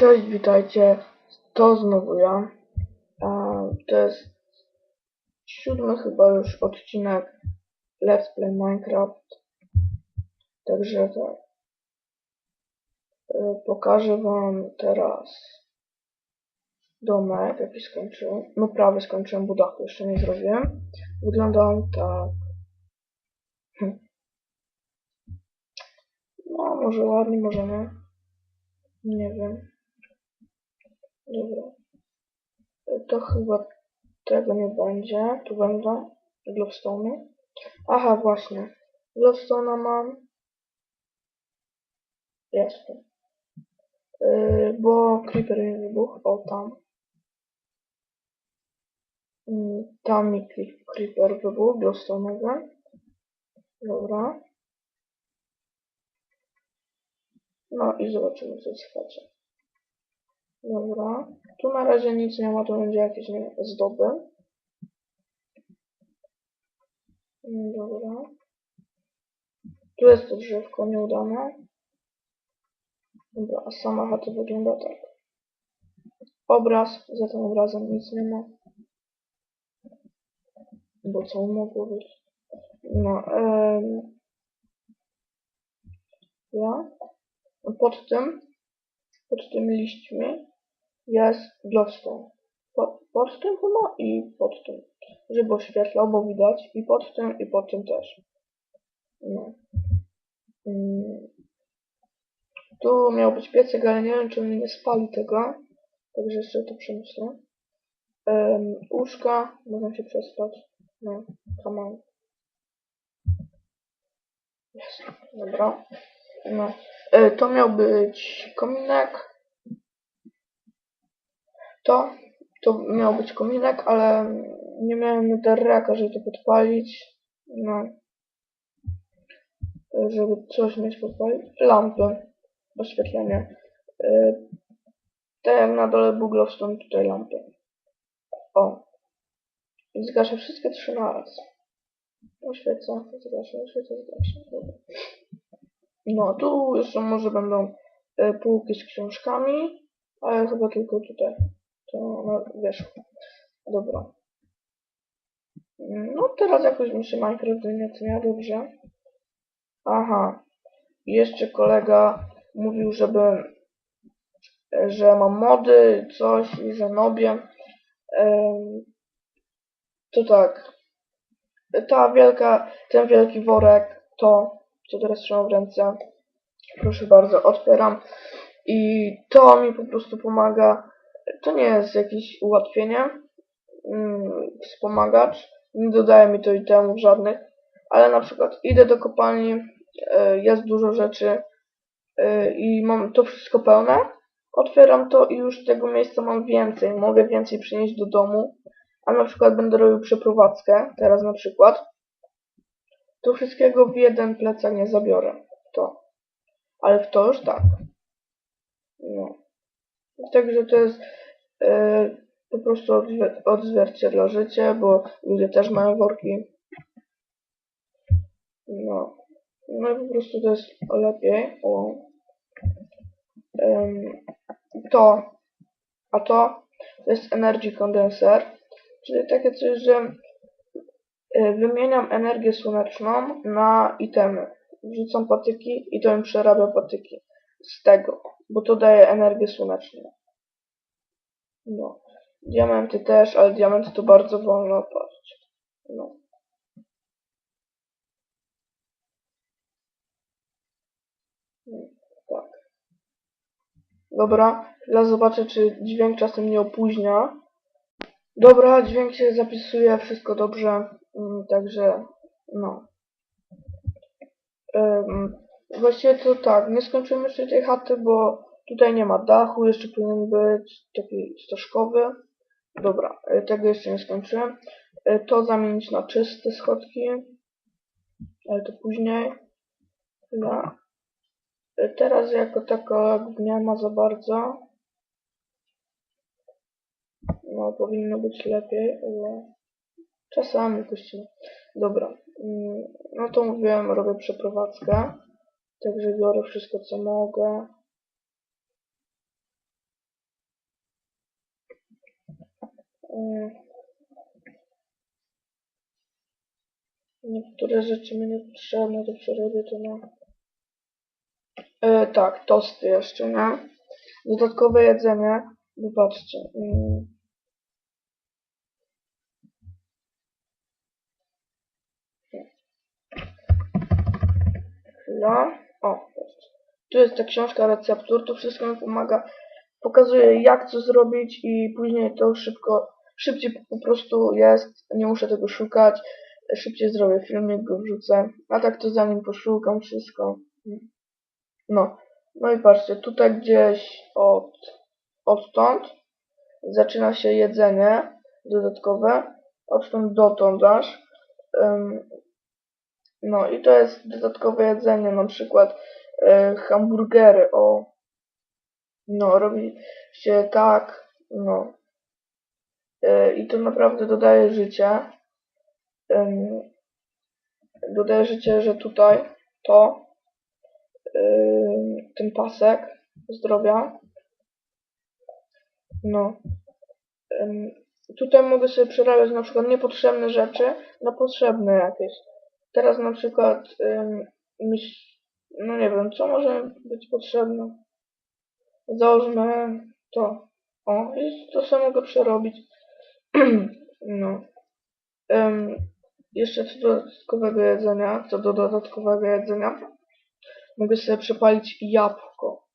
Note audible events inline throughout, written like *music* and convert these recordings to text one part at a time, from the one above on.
Cześć, witajcie. To znowu ja. To jest siódmy chyba już odcinek Let's Play Minecraft. Także tak. E, Pokażę wam teraz domek, jaki skończyłem. No prawie skończyłem, bo dachu jeszcze nie zrobiłem. Wygląda on tak. Hm. No, może ładnie, może nie. Nie wiem. Dobra. To chyba tego nie będzie. Tu będą glowstone'y. Aha, właśnie. Glowstone'a mam. Tu. Yy, bo creeper mi wybuchł. O, tam. Yy, tam mi cre- creeper wybuchł. Glowstone'owy. Dobra. No i zobaczymy, co trwacie. Dobra. Tu na razie nic nie ma, to będzie jakieś nie zdoby. Mm, Dobra. Tu jest to drzewko nieudane. Dobra, a sama chata wygląda tak. Obraz, za tym obrazem nic nie ma. Bo co mogło być? No, em, ja. Pod tym, pod tymi liśćmi jest glowstone. Pod, pod tym chyba i pod tym. Żeby oświetlał, bo widać. I pod tym, i pod tym też. No. Mm. Tu miał być piecek, ale nie wiem, czy on nie spali tego. Także jeszcze to przemyślę. Um, łóżka, można się przespać. No, come on. Jest, dobra. No. E, to miał być kominek. To, to miał być kominek, ale nie miałem netherraka, żeby to podpalić. No. Żeby coś mieć podpalić. Lampy. Oświetlenie. Tak jak na dole był tutaj lampy. O. I zgaszę wszystkie trzy na raz. Oświecę, zgaszę, oświecę, zgaszę. No, tu jeszcze może będą e, półki z książkami, ale chyba tylko tutaj. To na wierzchu. Dobra. No, teraz jakoś mi się Minecraft tnie, dobrze. Aha. Jeszcze kolega mówił, żeby, że mam mody, coś i że nobię. Em, to tak. Ta wielka, ten wielki worek, to, co teraz trzymam w ręce, proszę bardzo, otwieram. I to mi po prostu pomaga. To nie jest jakieś ułatwienie, mm, wspomagacz. Nie dodaje mi to itemów żadnych, ale na przykład idę do kopalni, e, jest dużo rzeczy e, i mam to wszystko pełne. Otwieram to i już tego miejsca mam więcej. Mogę więcej przynieść do domu. A na przykład będę robił przeprowadzkę, teraz na przykład. To wszystkiego w jeden plecak nie zabiorę. To. Ale w to już tak. No. Także to jest e, po prostu odzwier- odzwierciedla życie, bo ludzie też mają worki. No. No i po prostu to jest lepiej. O. Em, to. A to, to jest Energy Condenser. Czyli takie coś, że e, wymieniam energię słoneczną na itemy. Wrzucam patyki i to mi przerabia patyki z tego, bo to daje energię słoneczną. No. Diamenty też, ale diamenty to bardzo wolno opaść. No. Tak. Dobra, ja zobaczę, czy dźwięk czasem nie opóźnia. Dobra, dźwięk się zapisuje, wszystko dobrze, mm, także no. Właściwie to tak, nie skończyłem jeszcze tej chaty, bo tutaj nie ma dachu, jeszcze powinien być taki stożkowy. Dobra, y, tego jeszcze nie skończyłem. Y, To zamienić na czyste schodki, ale to później. No. Teraz jako jakby nie ma za bardzo. No, powinno być lepiej, ale czasami puścimy. Dobra, mm, no to mówiłem, robię przeprowadzkę. Także biorę wszystko, co mogę. Niektóre rzeczy mi niepotrzebne, to przerobię to na... E, tak, tosty jeszcze, nie? Dodatkowe jedzenie. Wybaczcie. Mm. Chwila. O. Tu jest ta książka receptur, to wszystko mi pomaga. Pokazuje jak co zrobić i później to szybko, szybciej po prostu jest. Nie muszę tego szukać. Szybciej zrobię filmik, go wrzucę. A tak to zanim poszukam wszystko. No. No i patrzcie, tutaj gdzieś od, odtąd zaczyna się jedzenie dodatkowe. Odtąd dotąd aż. Ym, no i to jest dodatkowe jedzenie, na przykład e, hamburgery, o. No, robi się tak, no. E, I to naprawdę dodaje życie. Ym, dodaje życie, że tutaj to, ten pasek zdrowia, no. Tutaj mogę sobie przerabiać na przykład niepotrzebne rzeczy na potrzebne jakieś. Teraz na przykład, no nie wiem, co może być potrzebne. Załóżmy to. O, i to samo mogę przerobić. *clears throat* no. Ym, jeszcze co do dodatkowego jedzenia, co do dodatkowego jedzenia, mogę sobie przepalić jabłko.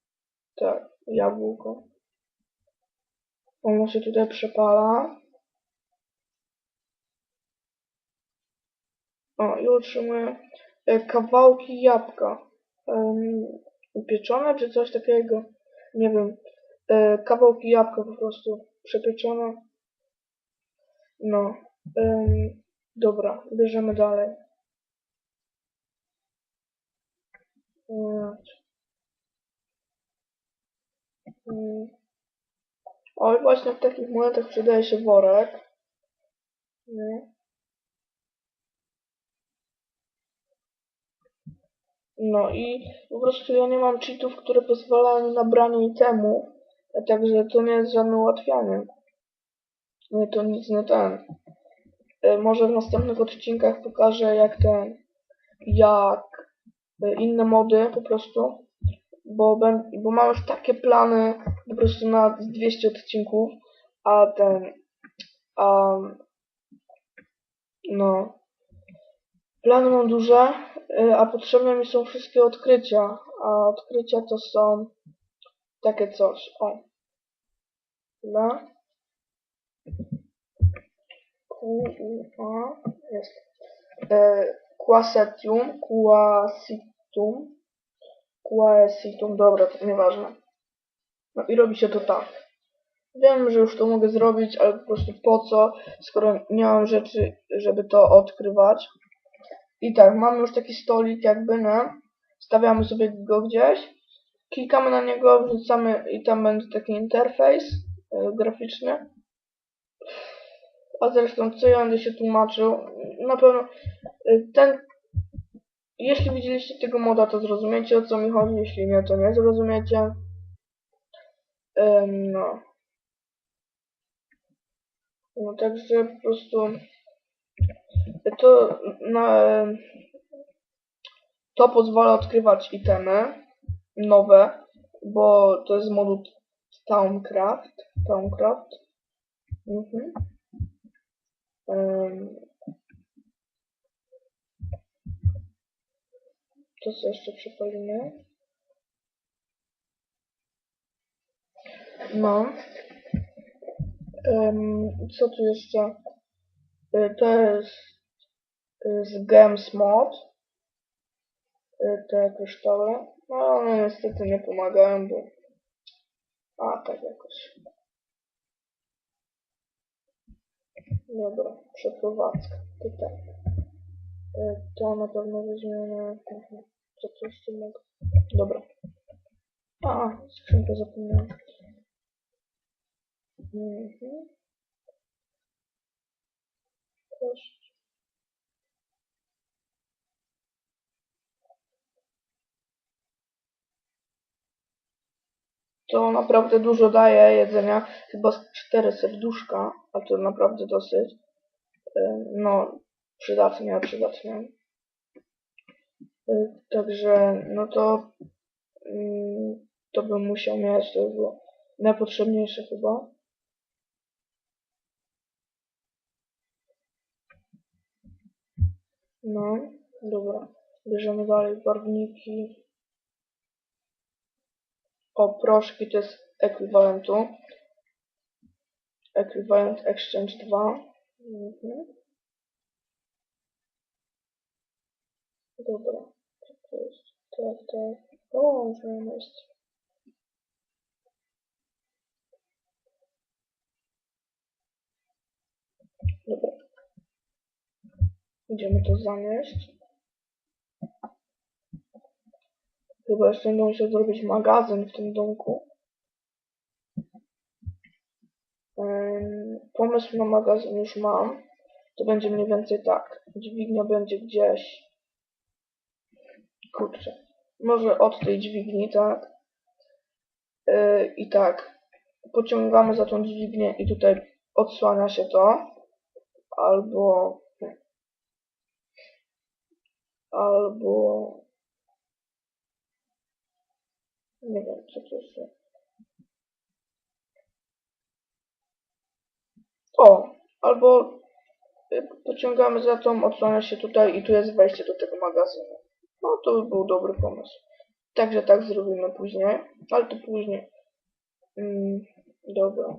Tak, jabłko. Ono się tutaj przepala. O, i otrzymuję e, kawałki jabłka. Um, upieczone czy coś takiego? Nie wiem. E, kawałki jabłka po prostu przepieczone. No. Um, dobra, bierzemy dalej. Mm. Mm. O, właśnie w takich momentach przydaje się worek. Nie? No i po prostu ja nie mam cheatów, które pozwalają na branie itemu, także to nie jest żadne ułatwianie. Nie, to nic nie ten. E, Może w następnych odcinkach pokażę jak ten, jak e, inne mody po prostu, bo, bo mam już takie plany po prostu na 200 odcinków, a ten, a, no, plany mam duże, e, a potrzebne mi są wszystkie odkrycia, a odkrycia to są takie coś, o. Chwila. Q, U, A, jest. E, Quasetium, Quasitum, Quasitum, dobra, to nieważne. No i robi się to tak. Wiem, że już to mogę zrobić, ale po prostu po co, skoro nie mam rzeczy, żeby to odkrywać. I tak, mamy już taki stolik jakby, nie? Stawiamy sobie go gdzieś, klikamy na niego, wrzucamy i tam będzie taki interfejs e, graficzny. A zresztą, co ja będę się tłumaczył, na pewno e, ten, jeśli widzieliście tego moda, to zrozumiecie o co mi chodzi, jeśli nie, to nie zrozumiecie. Em, no. No także po prostu to na, to pozwala odkrywać itemy nowe, bo to jest z modu Towncraft. Towncraft. Mhm. To co jeszcze przypalimy? No. Co tu jeszcze? Y, To jest y, z Games Mod. Y, Te kryształy. No one niestety nie pomagają, bo... A, tak jakoś. Dobra, przeprowadzka. To tak. Y, To na pewno weźmiemy... Mhm. Co jeszcze mogę? Dobra. A, skrzynkę zapomniałem. Mhm. Kość. To naprawdę dużo daje jedzenia. Chyba z cztery serduszka, a to naprawdę dosyć. E, No, przydatnie, przydatnie. E, Także, no to mm, to bym musiał mieć, to by było najpotrzebniejsze chyba. No, dobra. Bierzemy dalej barwniki. O, proszki to jest ekwiwalentu. Ekwiwalent Exchange 2. Mhm. Dobra. To jest? Tak, tak. O, jest. Dobra. Idziemy to zanieść. Chyba jeszcze będę musiał zrobić magazyn w tym domku. Pomysł na magazyn już mam. To będzie mniej więcej tak. Dźwignia będzie gdzieś. Kurczę. Może od tej dźwigni, tak? Yy, I tak. Pociągamy za tą dźwignię i tutaj odsłania się to. Albo. Albo. Nie wiem, to jest. O, albo y, pociągamy za tą, odsłania się tutaj i tu jest wejście do tego magazynu. No to by był dobry pomysł. Także tak zrobimy później, ale to później. Mm, dobra.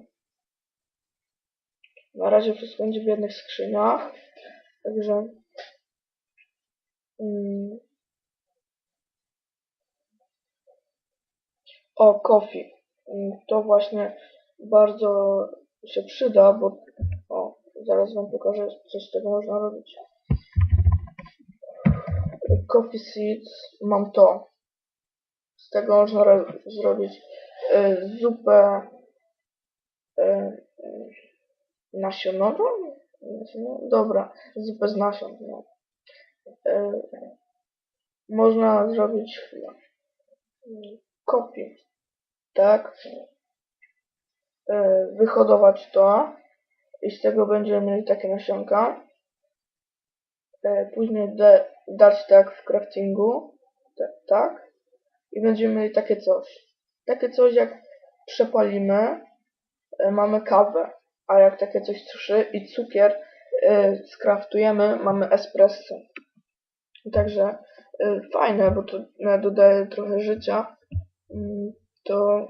Na razie wszystko będzie w jednych skrzyniach. Także. Mm, O. Mm, To właśnie bardzo się przyda, bo o, zaraz wam pokażę, co z tego można robić. Coffee seeds, mam to. Z tego można ro- zrobić y, zupę y, nasionową? Dobra, zupę z nasion. No. Y, można zrobić chwilę. Mm, kopię, tak? E, wyhodować to i z tego będziemy mieli takie nasionka. E, Później da, dać tak w craftingu, tak. I będziemy mieli takie coś. Takie coś jak przepalimy, e, mamy kawę, a jak takie coś suszy i cukier skraftujemy, mamy espresso. Także fajne, bo to e, dodaje trochę życia. To,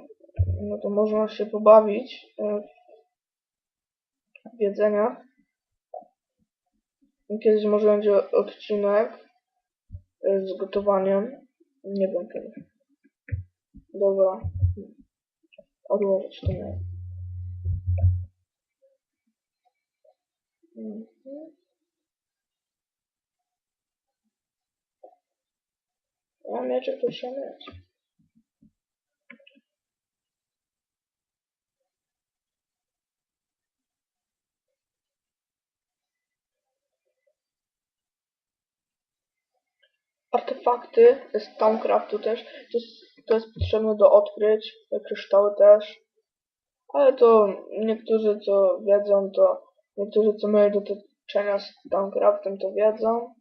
no to można się pobawić e, w jedzeniach. Kiedyś może będzie odcinek e, z gotowaniem. Nie wiem kiedy. Dobra. Odłożyć to miałem. Mhm. A mieczek to się mieć. Artefakty z Towncraftu też. To jest, to jest potrzebne do odkryć. Kryształy też. Ale to niektórzy co wiedzą, to niektórzy co mieli do czynienia z Towncraftem to wiedzą.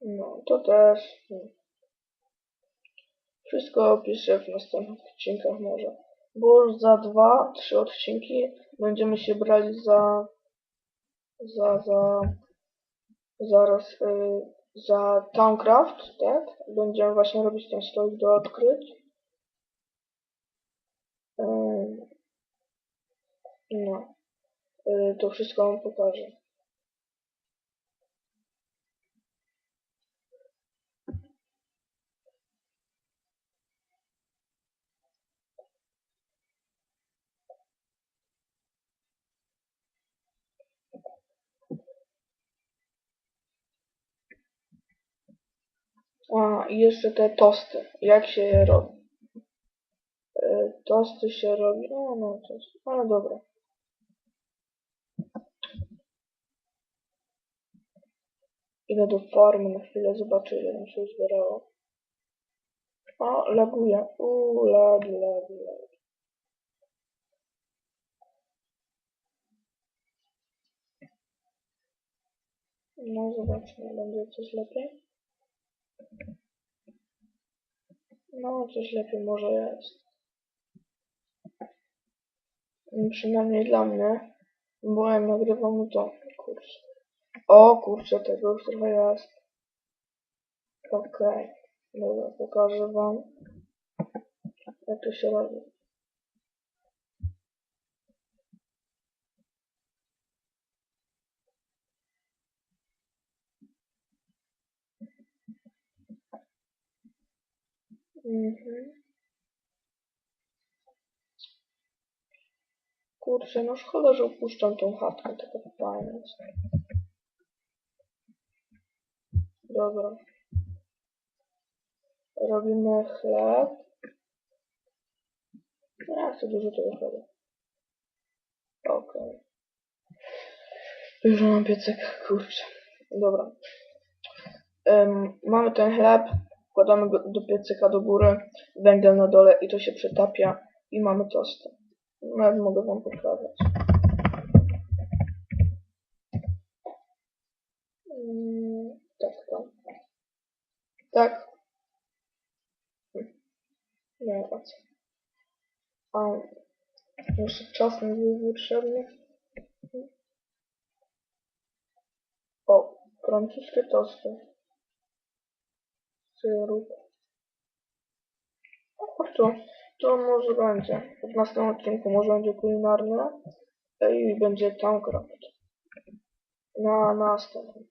No, to też. Wszystko opiszę w następnych odcinkach może. Bo już za dwa, trzy odcinki będziemy się brali za za, za zaraz y, za Towncraft, tak? Będziemy właśnie robić ten stolik do odkryć. No. Y, To wszystko wam pokażę. A, i jeszcze te tosty. Jak się je robi? Y, Tosty się robi... No, no, to jest... Ale dobra. Idę do farmy na chwilę, zobaczę ile nam się uzbierało. O, laguje. Uuu, lagi, lagi, lagi. No, zobaczmy, będzie coś lepiej. No, coś lepiej może jest. Mm, Przynajmniej dla mnie, bo jak nagrywam, no to kurczę. O kurczę, tego już trochę jest. Okej, dobra, pokażę wam, jak to się robi. Mhm. Kurczę, no szkoda, że opuszczam tą chatkę, fajna jest. Dobra. Robimy chleb. Ja chcę dużo tego chleba. Okej. Już mam piecek, kurczę. Dobra. Em, mamy ten chleb, wkładamy go do piecyka do góry, węgiel na dole i to się przetapia i mamy tosty. Nawet mogę wam pokazać. Mm, tak, tak. Tak. Nie, racja. A, jeszcze czas nie był potrzebny. O, francuskie tosty. Co ja robię? O, to, może będzie. W następnym odcinku może będzie kulinarne i będzie Towncraft. Na następnym.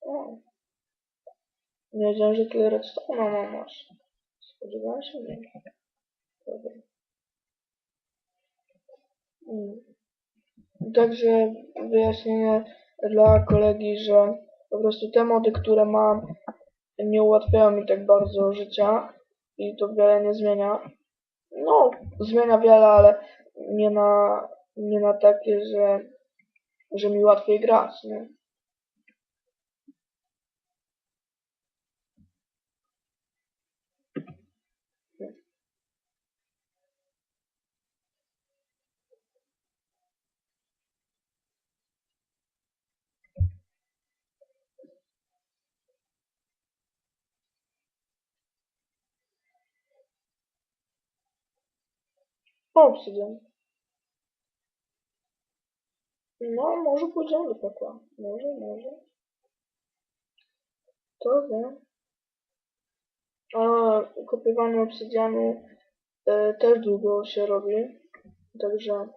O. Nie wiedziałem, że tyle redstone'a masz. Spodziewałem się nie. Dobra. Mm. Także wyjaśnienie dla kolegi, że po prostu te mody, które mam, nie ułatwiają mi tak bardzo życia i to wiele nie zmienia. No, zmienia wiele, ale nie na, nie na takie, że, że mi łatwiej grać, nie? Obsydian. No, może pójdziemy do piekła. Może, może. To wiem. A kopiowanie obsydianu e, też długo się robi. Także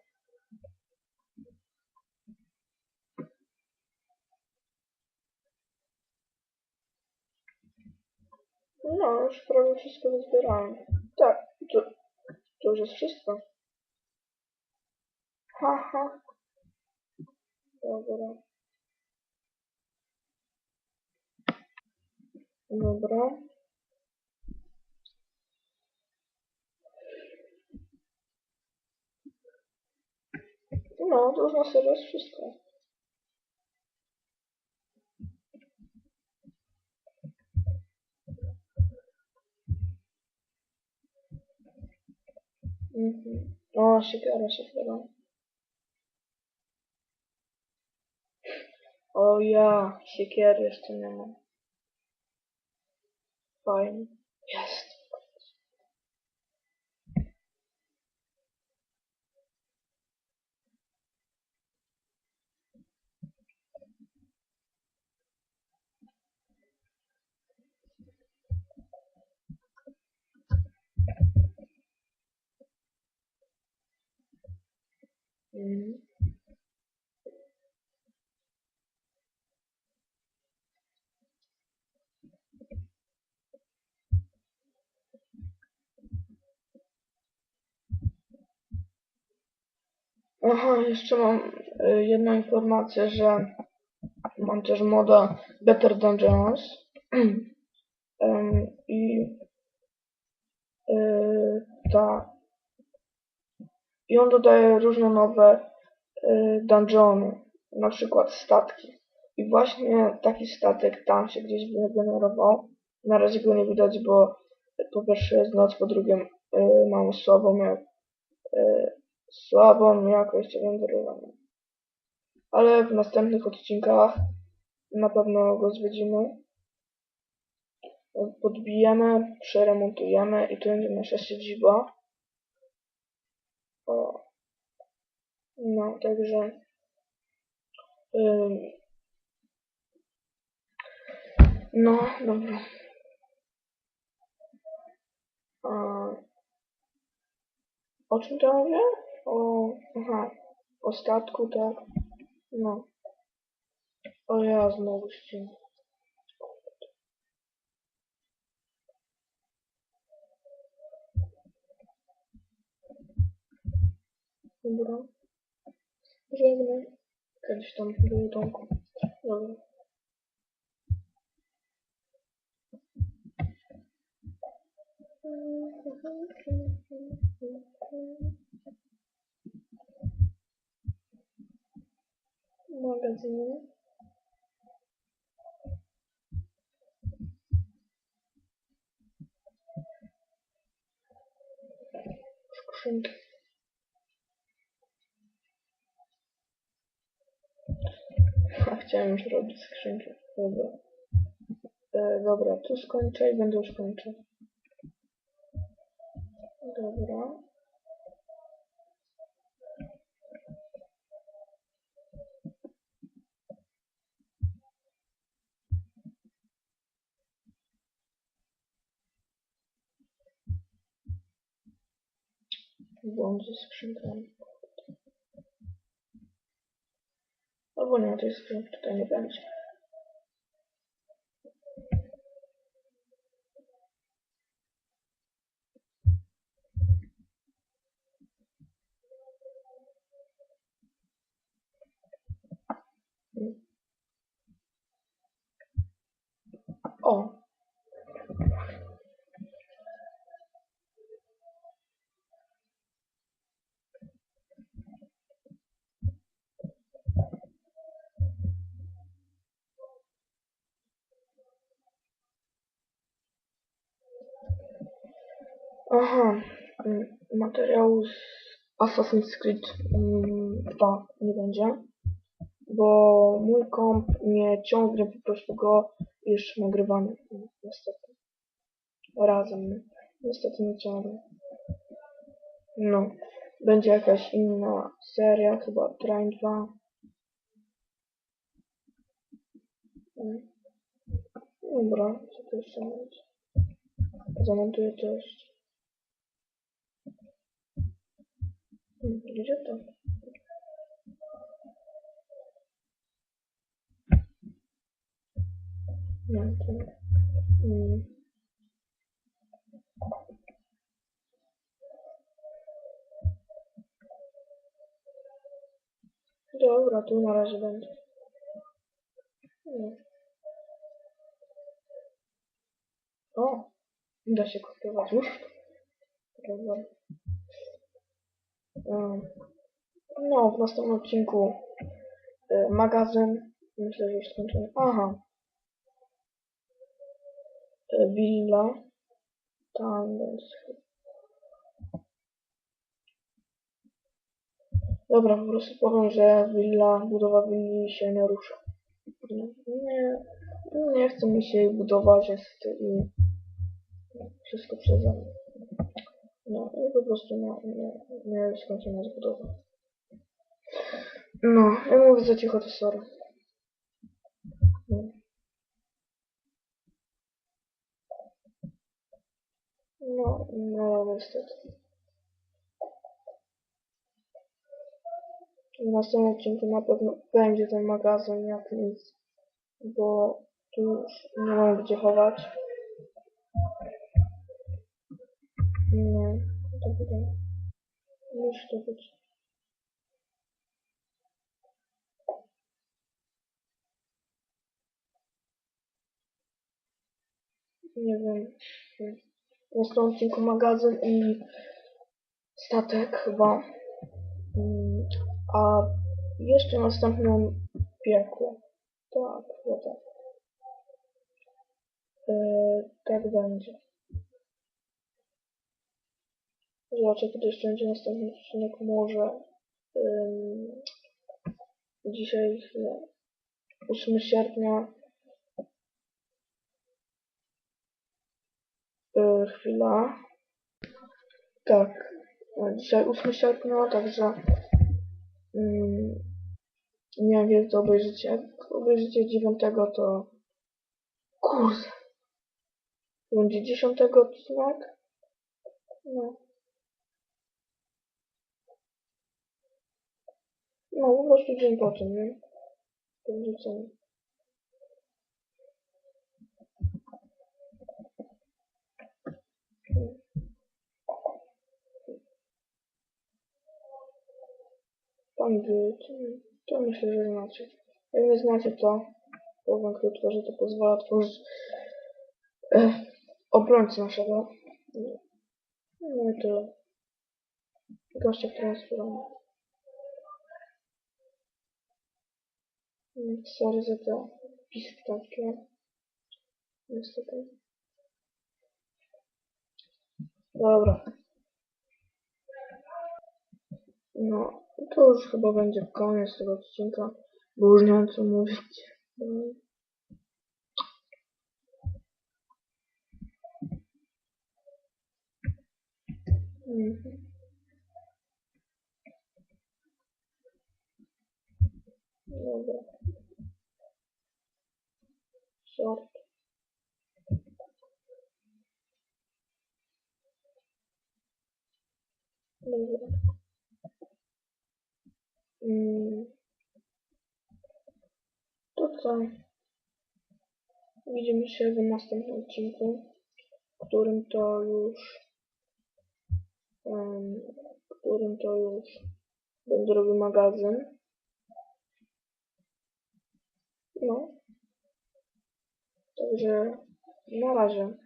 no, już prawie wszystko wyzbierałem. Tak, to, to już jest wszystko. Haha. Dobra. Dobra. No, to już na serio jest wszystko. Mhm. O, siekiera. O ja, siekiery jeszcze nie mam. Fajnie. Jest. Aha, jeszcze mam y, jedną informację, że mam też moda Better Dungeons *clears throat* i y, ta i on dodaje różne nowe y, dungeony, na przykład statki. I właśnie taki statek tam się gdzieś wygenerował. Na razie go nie widać, bo po pierwsze jest noc, po drugie mam słabą, jak, słabą jakość renderowania. Ale w następnych odcinkach na pewno go zwiedzimy. Podbijemy, przeremontujemy i to będzie nasza siedziba. O. No, także ym, no, dobra. A, o czym to mówię? O, aha, o statku, tak. No. O ja znowu ścina. Dobra. Żegnaj. Kiedyś tam był domku. Dobra. Magazyny. Skrzynki. A chciałem już robić skrzynki. Dobra. E, dobra, tu skończę i będę już kończył. Dobra. Błąd ze skrzynkami. Albo nie, tej skrzynki tutaj nie będzie. O! Aha, mm, materiału z Assassin's Creed mm, 2 nie będzie, bo mój komp nie ciągnie po prostu go już nagrywany, mm, niestety. Razem, niestety nie ciągnie. No, będzie jakaś inna seria, chyba Train 2. Mm. Dobra, co to jeszcze będzie? Zamontuję to Nie, to nie. Hmm. Dobra, tu na razie będzie. Nie. O! Da się kupować łóżko. Dobra. No, w następnym odcinku y, magazyn. Myślę, że już skończymy. Aha. Y, Willa. Tam jest. Dobra, po prostu powiem, że willa, budowa willi się nie rusza. Nie, nie, chce mi się jej budować, niestety i wszystko przeze mnie. No i po prostu nie, nie, nie skończymy z budową. No, ja mówię za cicho, to sorry. No. No, no niestety. W następnym odcinku na pewno będzie ten magazyn jak nic, bo tu już nie mam gdzie chować. Nie, to będzie. Musi to być. Nie wiem. W następnym odcinku magazyn i statek chyba. Mm, A jeszcze następną piekło. Tak, chyba tak. Eee, tak będzie. Zobaczę, kiedy jeszcze będzie następny odcinek. Może dzisiaj chwilę. 8 sierpnia. Yy, chwila. Tak. e, Dzisiaj 8 sierpnia, także ym, nie wiem, kiedy obejrzycie. Jak obejrzycie 9, to kurde. Będzie 10 odcinek. No. No, po prostu dzień po tym, nie? Po wrzuceniu. Tam wiecie, to myślę, że znacie. Jak nie znacie, to powiem krótko, że to pozwala tworzyć e, obrońcę naszego. No i to gościa, który nas wspieramy. Mm, Sorry za te piski takie. Niestety. Dobra. No, to już chyba będzie koniec tego odcinka, bo już nie mam co mówić. Mhm. Dobra. Short. Dobra. Mm. To co? Widzimy się w następnym odcinku, w którym to już w którym to już będę robił magazyn. No. Także na razie.